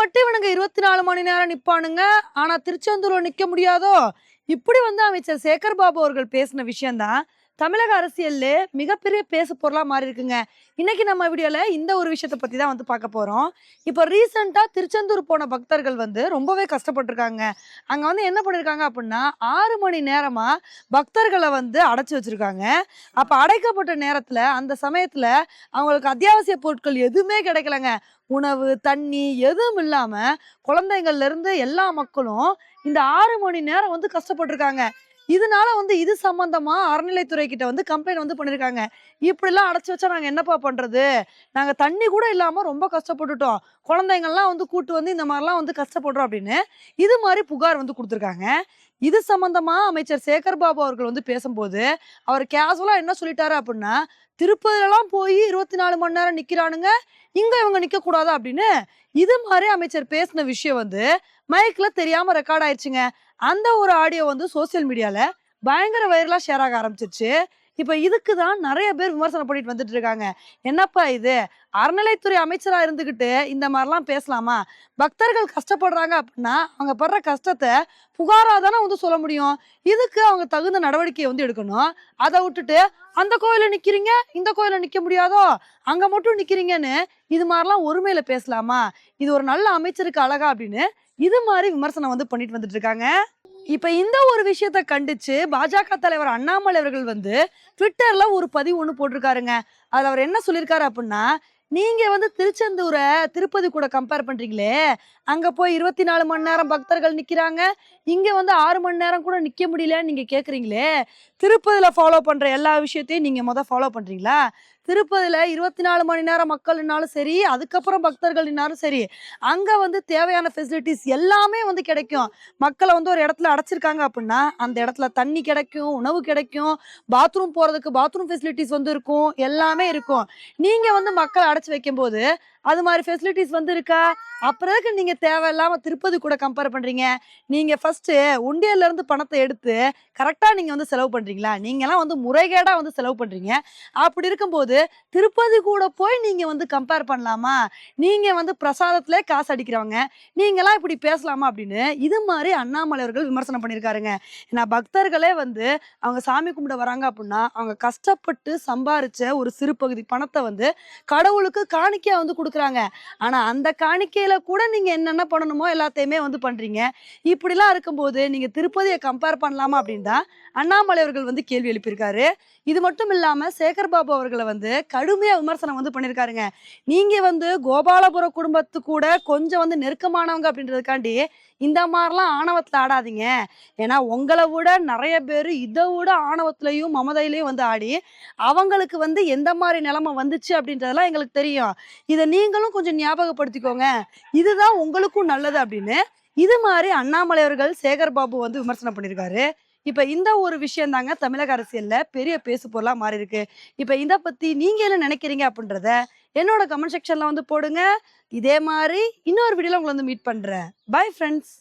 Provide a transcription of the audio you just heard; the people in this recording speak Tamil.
மட்டும் இவனுங்க இருபத்தி நாலு மணி நேரம் நிற்பானுங்க ஆனால் திருச்செந்தூரில் நிற்க முடியாதோ? இப்படி வந்து அமைச்சர் சேகர் பாபு அவர்கள் பேசின விஷயம்தான். தமிழக அரசியல்ல மிகப்பெரிய பேசு பொருளா மாறி இருக்குங்க. இன்னைக்கு நம்ம வீடியோல இந்த ஒரு விஷயத்த பத்தி தான் வந்து பார்க்க போறோம். இப்போ ரீசெண்டா திருச்செந்தூர் போன பக்தர்கள் வந்து ரொம்பவே கஷ்டப்பட்டிருக்காங்க. அங்க வந்து என்ன பண்ணிருக்காங்க அப்படின்னா ஆறு மணி நேரமா பக்தர்களை வந்து அடைச்சு வச்சிருக்காங்க. அப்ப அடைக்கப்பட்ட நேரத்துல அந்த சமயத்துல அவங்களுக்கு அத்தியாவசிய பொருட்கள் எதுவுமே கிடைக்கலங்க. உணவு தண்ணி எதுவும் இல்லாம குழந்தைங்கள்ல இருந்து எல்லா மக்களும் இந்த ஆறு மணி நேரம் வந்து கஷ்டப்பட்டிருக்காங்க. இதனால வந்து இது சம்பந்தமா அறநிலைத்துறை கிட்ட வந்து கம்ப்ளைண்ட் வந்து பண்ணிருக்காங்க. இப்படிலாம் அடைச்சி வச்சா நாங்க என்னப்பா பண்றது? நாங்க தண்ணி கூட இல்லாம ரொம்ப கஷ்டப்பட்டுட்டோம். குழந்தைங்கள்லாம் வந்து கூட்டு வந்து இந்த மாதிரிலாம் வந்து கஷ்டப்படுறோம் அப்படின்னு இது மாதிரி புகார் வந்து கொடுத்துருக்காங்க. இது சம்பந்தமா அமைச்சர் சேகர் பாபு அவர்கள் வந்து பேசும்போது அவர் கேஷுவலா என்ன சொல்லிட்டாரு அப்படின்னா திருப்பதிலலாம் போய் இருபத்தி நாலு மணி நேரம் நிக்கிறானுங்க. இங்க இவங்க நிக்க கூடாதா அப்படின்னு. இது மாதிரி அமைச்சர் பேசின விஷயம் வந்து மைக்ல தெரியாம ரெக்கார்ட் ஆயிடுச்சுங்க. அந்த ஒரு ஆடியோ வந்து சோசியல் மீடியாவில் பயங்கர வைரலாக ஷேர் ஆக ஆரம்பிச்சிருச்சு. இப்போ இதுக்கு தான் நிறைய பேர் விமர்சனம் பண்ணிட்டு வந்துட்டு இருக்காங்க. என்னப்பா இது? அறநிலைத்துறை அமைச்சராக இருந்துக்கிட்டு இந்த மாதிரிலாம் பேசலாமா? பக்தர்கள் கஷ்டப்படுறாங்க அப்படின்னா அவங்க படுற கஷ்டத்தை புகாராக தானே வந்து சொல்ல முடியும். இதுக்கு அவங்க தகுந்த நடவடிக்கையை வந்து எடுக்கணும். அதை விட்டுட்டு அந்த கோயிலில் நிற்கிறீங்க இந்த கோயிலில் நிற்க முடியாதோ? அங்கே மட்டும் நிற்கிறீங்கன்னு இது மாதிரிலாம் ஒருமையில் பேசலாமா? இது ஒரு நல்ல அமைச்சருக்கு அழகா அப்படின்னு இது மாதிரி விமர்சனம் வந்து பண்ணிட்டு வந்துட்டு இருக்காங்க இப்ப இந்த ஒரு விஷயத்த கண்டிச்சு பாஜக தலைவர் அண்ணாமலை அவர்கள் வந்து ட்விட்டர்ல ஒரு பதிவு ஒண்ணு போட்டிருக்காருங்க. அதுல அவர் என்ன சொல்லியிருக்காரு அப்படின்னா நீங்க வந்து திருச்செந்தூரை திருப்பதி கூட கம்பேர் பண்றீங்களே அங்க போய் இருபத்தி நாலு மணி நேரம் பக்தர்கள் நிக்கிறாங்க இங்க வந்து ஆறு மணி நேரம் கூட நிக்க முடியலன்னு நீங்க கேக்குறீங்களே திருப்பதியில் ஃபாலோ பண்ணுற எல்லா விஷயத்தையும் நீங்கள் மொதல் ஃபாலோ பண்ணுறீங்களா திருப்பதியில் இருபத்தி நாலு மணி நேரம் மக்கள்னாலும் சரி அதுக்கப்புறம் பக்தர்கள்னாலும் சரி அங்கே வந்து தேவையான ஃபெசிலிட்டிஸ் எல்லாமே வந்து கிடைக்கும். மக்களை வந்து ஒரு இடத்துல அடைச்சிருக்காங்க அப்படின்னா அந்த இடத்துல தண்ணி கிடைக்கும் உணவு கிடைக்கும் பாத்ரூம் போகிறதுக்கு பாத்ரூம் ஃபெசிலிட்டிஸ் வந்து இருக்கும் எல்லாமே இருக்கும். நீங்கள் வந்து மக்களை அடைச்சி வைக்கும்போது அது மாதிரி ஃபெசிலிட்டிஸ் வந்து இருக்கா? அப்புறம் எதுக்கு நீங்க தேவையில்லாம திருப்பதி கூட கம்பேர் பண்றீங்க? நீங்க ஃபர்ஸ்ட் உண்டியல்ல இருந்து பணத்தை எடுத்து கரெக்டா நீங்க வந்து செலவு பண்றீங்களா? நீங்க எல்லாம் வந்து முறைகேடா வந்து செலவு பண்றீங்க. அப்படி இருக்கும்போது திருப்பதி கூட போய் நீங்க வந்து கம்பேர் பண்ணலாமா? நீங்க வந்து பிரசாதத்திலே காசு அடிக்கிறவங்க. நீங்களாம் இப்படி பேசலாமா அப்படின்னு இது மாதிரி அண்ணாமலை அவர்கள் விமர்சனம் பண்ணியிருக்காருங்க. ஏன்னா பக்தர்களே வந்து அவங்க சாமி கும்பிட வராங்க அப்படின்னா அவங்க கஷ்டப்பட்டு சம்பாரிச்ச ஒரு சிறு பகுதி பணத்தை வந்து கடவுளுக்கு காணிக்கையா வந்து கொடுக்குறாங்க. ஆனா அந்த காணிக்கையில கூட நீங்க என்னென்ன பண்ணணுமோ எல்லாத்தையுமே வந்து பண்றீங்க. இப்படிலாம் இருக்கும்போது நீங்க திருப்பதியை கம்பேர் பண்ணலாமா அப்படின்னு தான் அண்ணாமலை அவர்கள் வந்து கேள்வி எழுப்பியிருக்காரு. இது மட்டும் இல்லாம சேகர் பாபு அவர்களை வந்து கடுமையா விமர்சனம் வந்து பண்ணியிருக்காருங்க. நீங்க வந்து கோபாலபுர குடும்பத்து கூட கொஞ்சம் வந்து நெருக்கமானவங்க அப்படின்றதுக்காண்டி இந்த மாதிரிலாம் ஆணவத்தில் ஆடாதீங்க. ஏன்னா உங்களை விட நிறைய பேர் இதை விட ஆணவத்திலையும் மமதையிலையும் வந்து ஆடி அவங்களுக்கு வந்து எந்த மாதிரி நிலைமை வந்துச்சு அப்படின்றதெல்லாம் எங்களுக்கு தெரியும். இதை நீங்களும் கொஞ்சம் ஞாபகப்படுத்திக்கோங்க. இதுதான் உங்களுக்கும் நல்லது அப்படின்னு இது மாதிரி அண்ணாமலை அவர்கள் சேகர் பாபு வந்து விமர்சனம் பண்ணியிருக்காரு. இப்ப இந்த ஒரு விஷயம் தாங்க தமிழக அரசியல்ல பெரிய பேசு பொருளா மாறி இருக்கு. இப்ப இத பத்தி நீங்க என்ன நினைக்கிறீங்க அப்படின்றத என்னோட கமெண்ட் செக்ஷன்ல வந்து போடுங்க. இதே மாதிரி இன்னொரு வீடியோல உங்களை வந்து மீட் பண்றேன். Bye friends